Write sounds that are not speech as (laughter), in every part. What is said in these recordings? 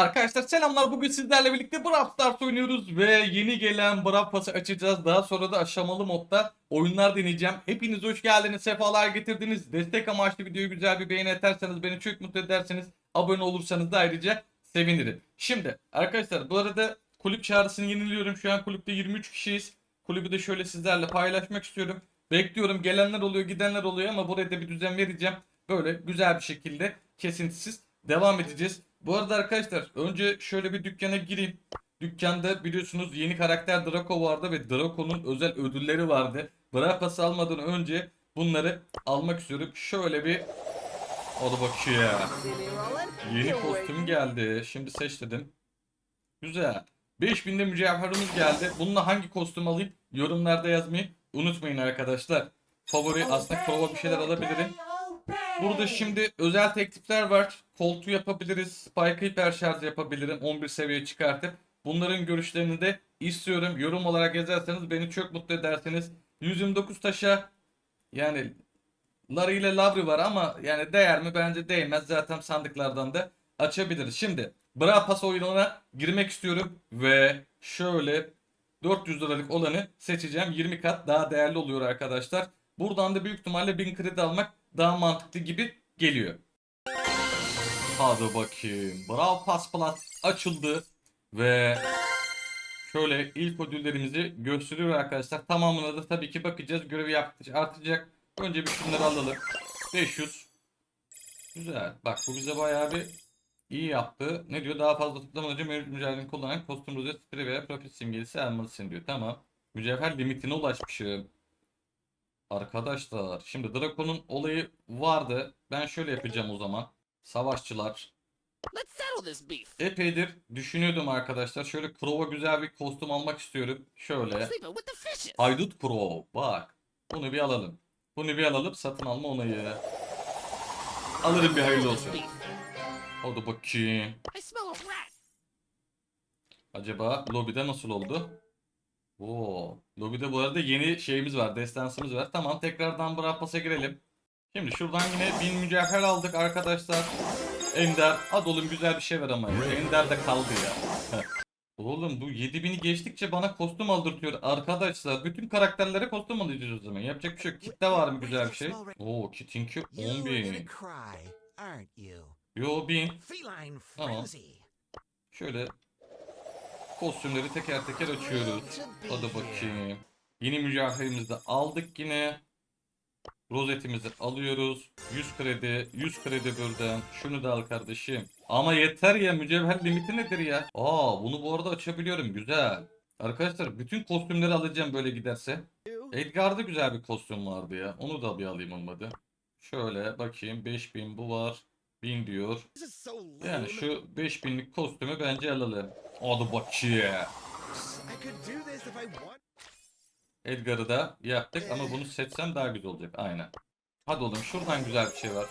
Arkadaşlar selamlar bugün sizlerle birlikte Brawl Stars oynuyoruz ve yeni gelen Brawl Pass'ı açacağız. Daha sonra da aşamalı modda oyunlar deneyeceğim. Hepiniz hoş geldiniz, sefalar getirdiniz. Destek amaçlı videoyu güzel bir beğeni atarsanız beni çok mutlu ederseniz abone olursanız da ayrıca sevinirim. Şimdi arkadaşlar bu arada kulüp çağrısını yeniliyorum. Şu an kulüpte 23 kişiyiz. Kulübü de şöyle sizlerle paylaşmak istiyorum. Bekliyorum gelenler oluyor gidenler oluyor ama buraya da bir düzen vereceğim. Böyle güzel bir şekilde kesintisiz devam edeceğiz. Bu arada arkadaşlar önce şöyle bir dükkana gireyim. Dükkanda biliyorsunuz yeni karakter Draco vardı ve Draco'nun özel ödülleri vardı. Brapas'ı almadan önce bunları almak istiyorum. Şöyle bir Hadi bakayım. Yeni kostüm geldi. Şimdi seç dedim. Güzel. 5000'de mücevherimiz geldi. Bununla hangi kostüm alayım? Yorumlarda yazmayı unutmayın arkadaşlar. Favori aslında prova bir şeyler alabilirim. Burada şimdi özel teklifler var. Koltuğu yapabiliriz. Spike hiper şarj yapabilirim. 11 seviye çıkartıp. Bunların görüşlerini de istiyorum. Yorum olarak yazarsanız beni çok mutlu edersiniz. 129 taşa yani Larry ile Lavri var ama yani değer mi? Bence değmez. Zaten sandıklardan da açabiliriz. Şimdi Bra Pass oyununa girmek istiyorum ve şöyle 400 liralık olanı seçeceğim. 20 kat daha değerli oluyor arkadaşlar. Buradan da büyük ihtimalle 1000 kredi almak daha mantıklı gibi geliyor. Hadi bakayım. Brawl Pass Plus açıldı ve şöyle ilk ödüllerimizi gösteriyor arkadaşlar. Tamamına da tabii ki bakacağız. Görevi yaptıkça artacak. Önce bir şunları alalım. 500. Güzel. Bak bu bize bayağı bir iyi yaptı. Ne diyor? Daha fazla tutlamadan önce mevcut mücadeleni kullanan kostüm rozet sprey veya profil simgelisi almalısın diyor. Tamam. Mücevher limitine ulaşmışım. Arkadaşlar şimdi Draco'nun olayı vardı. Ben şöyle yapacağım o zaman. Savaşçılar. Epeydir düşünüyordum arkadaşlar. Şöyle Crow'a güzel bir kostüm almak istiyorum. Şöyle. Haydut Crow. Bak. Bunu bir alalım. Bunu bir alalım. Satın alma onayı. Alırım bir hayırlı olsun. Hadi bakayım. Acaba lobide nasıl oldu? Oo, lobide bu arada yeni şeyimiz var, destansımız var. Tamam, tekrardan Brawl Pass'a girelim. Şimdi şuradan yine 1000 mücevher aldık arkadaşlar. Ender, hadi oğlum güzel bir şey ver ama ya. Ender de kaldı ya. (laughs) Oğlum bu 7000'i geçtikçe bana kostüm aldırtıyor arkadaşlar. Bütün karakterlere kostüm alacağız o zaman. Yapacak bir şey yok. Kitte var mı güzel bir şey? Oo, kitinki You are 10.000. gonna cry, aren't you? Yo 1000. Feline Tamam. Şöyle kostümleri teker teker açıyoruz. Hadi bakayım. Yeni mücevherimizi de aldık yine. Rozetimizi alıyoruz. 100 kredi, 100 kredi buradan. Şunu da al kardeşim. Ama yeter ya mücevher limiti nedir ya? Aa bunu bu arada açabiliyorum. Güzel. Arkadaşlar bütün kostümleri alacağım böyle giderse. Edgar'da güzel bir kostüm vardı ya. Onu da bir alayım olmadı. Şöyle bakayım 5000 bu var. 1000 diyor. Yani şu 5000'lik kostümü bence alalım. Hadi bakayım. Edgar'ı da yaptık ama bunu seçsem daha güzel olacak. Aynen. Hadi oğlum şuradan güzel bir şey var.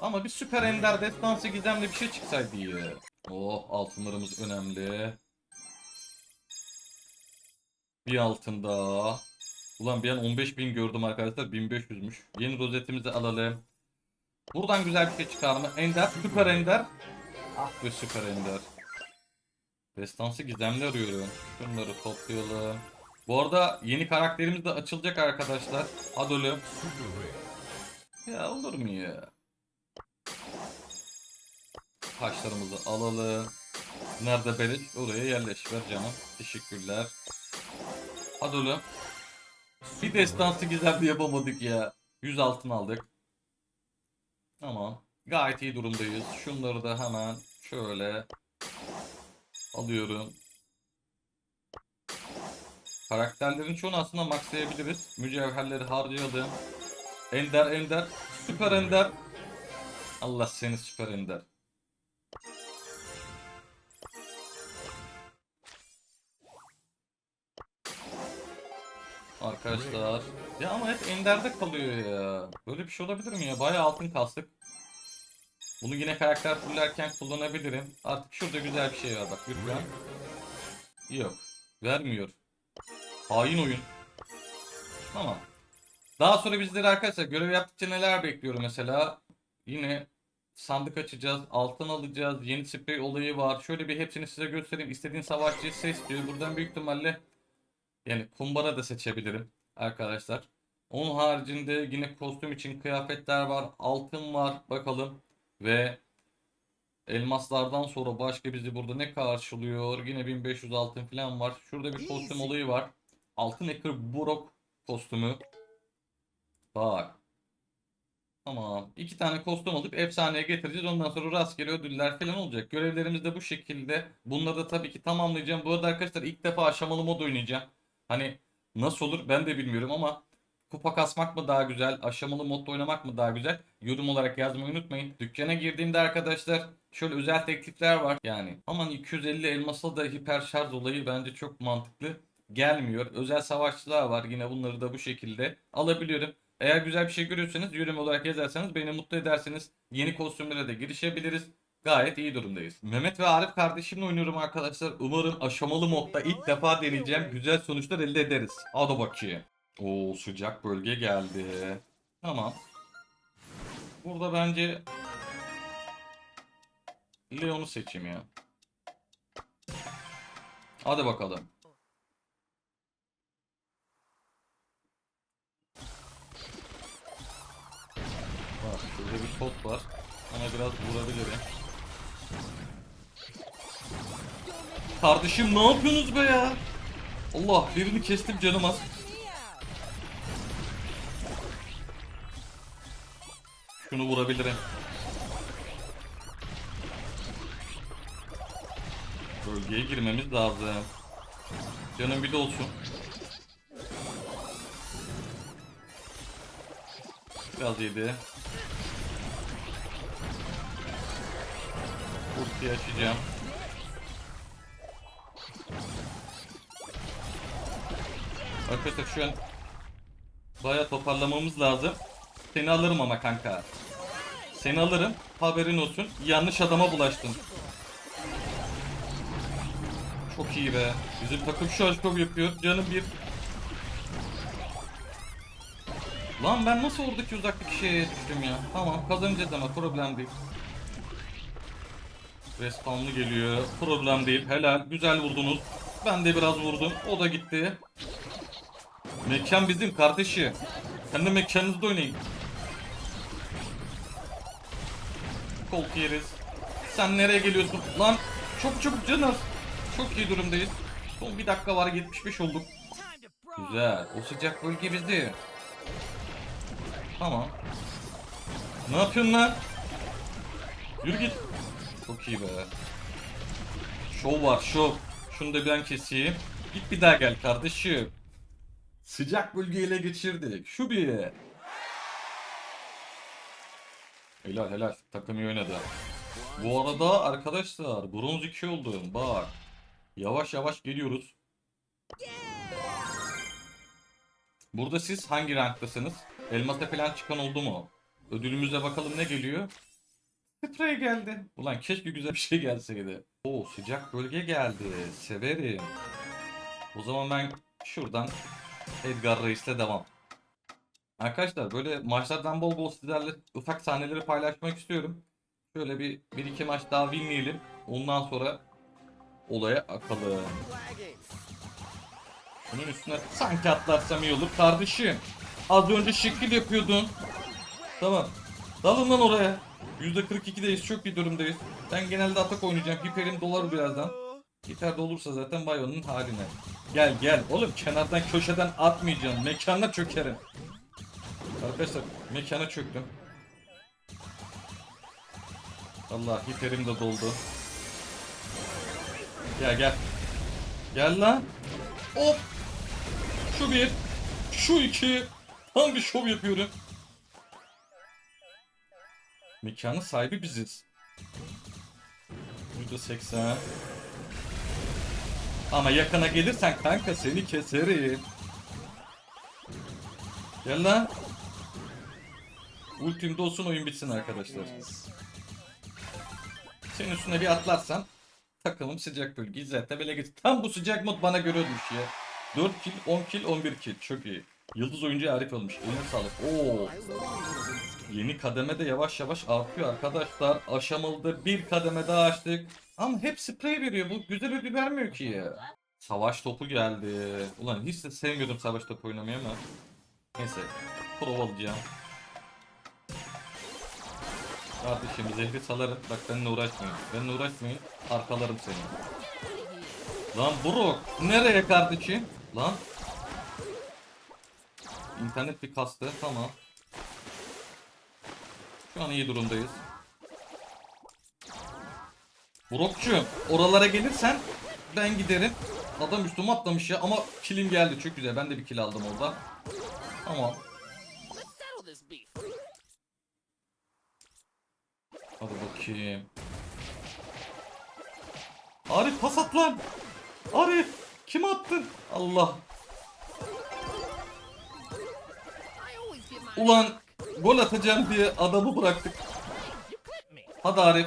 Ama bir süper ender destansı gizemli bir şey çıksaydı iyi. Oh altınlarımız önemli. Bir altın daha. Ulan bir an 15.000 gördüm arkadaşlar. 1500'müş. Yeni rozetimizi alalım. Buradan güzel bir şey çıkar mı? Ender, süper ender. Ah be süper ender. Destansı gizemli arıyorum. Şunları toplayalım. Bu arada yeni karakterimiz de açılacak arkadaşlar. Hadi oğlum. Ya olur mu ya? Taşlarımızı alalım. Nerede beleş? Oraya yerleş ver canım. Teşekkürler. Hadi oğlum. Bir destansı gizemli yapamadık ya. 100 altın aldık. Tamam. Gayet iyi durumdayız. Şunları da hemen şöyle alıyorum. Karakterlerin çoğunu aslında maxlayabiliriz. Mücevherleri harcayalım. Ender Ender. Süper Ender. Allah seni Süper Ender. Arkadaşlar. Ya ama hep Ender'de kalıyor ya. Böyle bir şey olabilir mi ya? Bayağı altın kastık. Bunu yine karakter fullerken kullanabilirim. Artık şurada güzel bir şey var bak lütfen. Yok. Vermiyor. Hain oyun. Tamam. Daha sonra bizleri arkadaşlar görev yaptıkça neler bekliyor mesela. Yine sandık açacağız, altın alacağız, yeni sprey olayı var. Şöyle bir hepsini size göstereyim. İstediğin savaşçıyı seç diyor. Buradan büyük ihtimalle yani kumbara da seçebilirim arkadaşlar. Onun haricinde yine kostüm için kıyafetler var, altın var bakalım ve elmaslardan sonra başka bizi burada ne karşılıyor? Yine 1500 altın falan var. Şurada bir kostüm olayı var. Altın Hacker Brok kostümü. Bak. Tamam. İki tane kostüm alıp efsaneye getireceğiz. Ondan sonra rastgele ödüller falan olacak. Görevlerimiz de bu şekilde. Bunları da tabii ki tamamlayacağım. Bu arada arkadaşlar ilk defa aşamalı mod oynayacağım. Hani nasıl olur ben de bilmiyorum ama kupa kasmak mı daha güzel, aşamalı modda oynamak mı daha güzel? Yorum olarak yazmayı unutmayın. Dükkana girdiğimde arkadaşlar şöyle özel teklifler var. Yani aman 250 elmasla da hiper şarj olayı bence çok mantıklı gelmiyor. Özel savaşçılar var. Yine bunları da bu şekilde alabiliyorum. Eğer güzel bir şey görüyorsanız yorum olarak yazarsanız beni mutlu edersiniz. Yeni kostümlere de girişebiliriz. Gayet iyi durumdayız. Mehmet ve Arif kardeşimle oynuyorum arkadaşlar. Umarım aşamalı modda ilk defa deneyeceğim. Güzel sonuçlar elde ederiz. Hadi bakayım. Oo sıcak bölge geldi. Tamam. Burada bence Leon'u seçeyim ya. Hadi bakalım. Bak şurada bir pot var. Ona biraz vurabilirim. Kardeşim ne yapıyorsunuz be ya? Allah birini kestim canım az. Şunu vurabilirim. Bölgeye girmemiz lazım. Canım bir de olsun. Biraz yedi. Ultiyi açacağım. Arkadaşlar şu an Baya toparlamamız lazım. Seni alırım ama kanka. Seni alırım. Haberin olsun. Yanlış adama bulaştın. Çok iyi be. Bizim takım şu an şov yapıyor. Canım bir. Lan ben nasıl oradaki uzaktaki şeye düştüm ya? Tamam kazanacağız ama problem değil. Respawnlı geliyor. Problem değil. Helal. Güzel vurdunuz. Ben de biraz vurdum. O da gitti. Mekan bizim kardeşi. Kendi mekanınızda oynayın. Koltuk yeriz. Sen nereye geliyorsun? Lan çok çabuk canım. Çok iyi durumdayız. Son bir dakika var 75 olduk. Güzel. O sıcak bölge bizde. Tamam. Ne yapıyorsun lan? Yürü git. Çok iyi be. Şov var şov. Şunu da ben keseyim. Git bir daha gel kardeşim. Sıcak bölgeyi ele geçirdik. Şu bir. Helal helal. Takım iyi oynadı. Bu arada arkadaşlar bronz 2 oldum. Bak. Yavaş yavaş geliyoruz. Burada siz hangi ranktasınız? Elmasa falan çıkan oldu mu? Ödülümüze bakalım ne geliyor? Sprey geldi. Ulan keşke güzel bir şey gelseydi. Oo sıcak bölge geldi. Severim. O zaman ben şuradan Edgar Reis'le devam. Arkadaşlar böyle maçlardan bol bol sizlerle ufak sahneleri paylaşmak istiyorum. Şöyle bir, bir iki maç daha winleyelim. Ondan sonra olaya akalım. Bunun üstüne sanki atlarsam iyi olur kardeşim. Az önce şekil yapıyordun. Tamam. Dalın lan oraya. %42'deyiz. Çok iyi durumdayız. Ben genelde atak oynayacağım. Hiperim dolar birazdan. Gitar da olursa zaten Bayon'un haline. Gel gel. Oğlum kenardan köşeden atmayacağım. Mekana çökerim. Arkadaşlar mekana çöktüm. Allah hiperim de doldu. Gel gel. Gel lan. Hop. Şu bir. Şu iki. Tam bir şov yapıyorum. Mekanın sahibi biziz. %80. Ama yakına gelirsen kanka seni keserim. Gel lan. Ultimde olsun oyun bitsin arkadaşlar. Senin üstüne bir atlarsam takımım sıcak bölgeyi zaten böyle geç. Tam bu sıcak mod bana göre olmuş ya. 4 kill, 10 kill, 11 kill. Çok iyi. Yıldız oyuncu Arif olmuş. Eline sağlık. Oo. Yeni kademe de yavaş yavaş artıyor arkadaşlar. Aşamalıda bir kademe daha açtık. Ama hep sprey veriyor. Bu güzel ödül vermiyor ki ya. Savaş topu geldi. Ulan hiç de sevmiyordum savaş topu oynamayı ama. Neyse. Prova alacağım. Kardeşim zehri salarım. Bak benimle uğraşmayın. Benimle uğraşmayın. Arkalarım seni. Lan Brook. Nereye kardeşim? Lan. İnternet bir kastı. Tamam. Şu an iyi durumdayız. Brook'cum oralara gelirsen ben giderim. Adam üstüme atlamış ya ama kilim geldi çok güzel. Ben de bir kill aldım orada. Tamam. Hadi bakayım. Arif pas at lan. Arif kim attın? Allah. Ulan gol atacağım diye adamı bıraktık. Hadi Arif.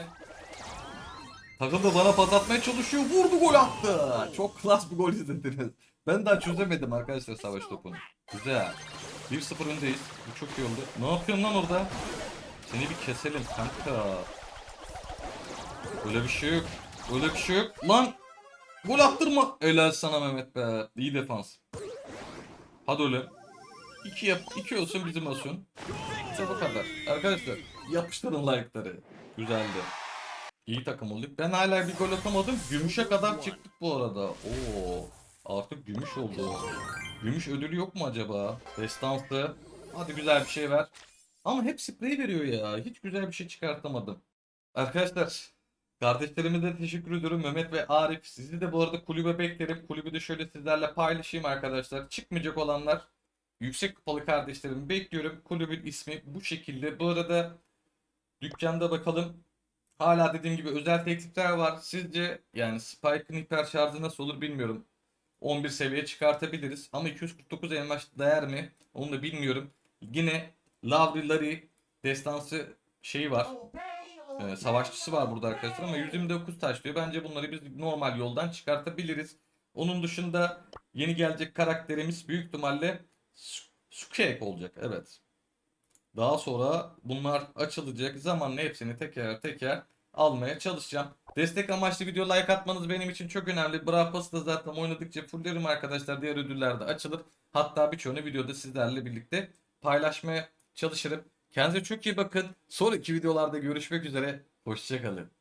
Takım da bana pas atmaya çalışıyor. Vurdu gol attı. Çok klas bir gol izlediniz. Ben daha çözemedim arkadaşlar savaş topunu. Güzel. 1-0 öndeyiz. Bu çok iyi oldu. Ne yapıyorsun lan orada? Seni bir keselim kanka. Öyle bir şey yok. Öyle bir şey yok. Lan! Gol attırma. Helal sana Mehmet be. İyi defans. Hadi öyle. 2 yap. 2 olsun bizim olsun. İşte bu kadar. Arkadaşlar yapıştırın like'ları. Güzeldi. İyi takım olduk. Ben hala bir gol atamadım. Gümüşe kadar çıktık bu arada. Oo. Artık gümüş oldu. Gümüş ödülü yok mu acaba? Destansı. Hadi güzel bir şey ver. Ama hep sprey veriyor ya. Hiç güzel bir şey çıkartamadım. Arkadaşlar kardeşlerime de teşekkür ediyorum. Mehmet ve Arif. Sizi de bu arada kulübe beklerim. Kulübü de şöyle sizlerle paylaşayım arkadaşlar. Çıkmayacak olanlar yüksek kupalı kardeşlerimi bekliyorum. Kulübün ismi bu şekilde. Bu arada dükkanda bakalım. Hala dediğim gibi özel teklifler var. Sizce yani Spike'ın hiper şarjı nasıl olur bilmiyorum. 11 seviye çıkartabiliriz. Ama 249 elmas değer mi? Onu da bilmiyorum. Yine Lavri Larry destansı şeyi var. Ee, savaşçısı var burada arkadaşlar ama 129 taş diyor. Bence bunları biz normal yoldan çıkartabiliriz. Onun dışında yeni gelecek karakterimiz büyük ihtimalle Su- Sukek olacak. Evet. Daha sonra bunlar açılacak. Zamanla hepsini teker teker almaya çalışacağım. Destek amaçlı video like atmanız benim için çok önemli. Brawl Pass'ı da zaten oynadıkça fullerim arkadaşlar. Diğer ödüller de açılır. Hatta birçoğunu videoda sizlerle birlikte paylaşmaya çalışırım. Kendinize çok iyi bakın. Sonraki videolarda görüşmek üzere. Hoşçakalın.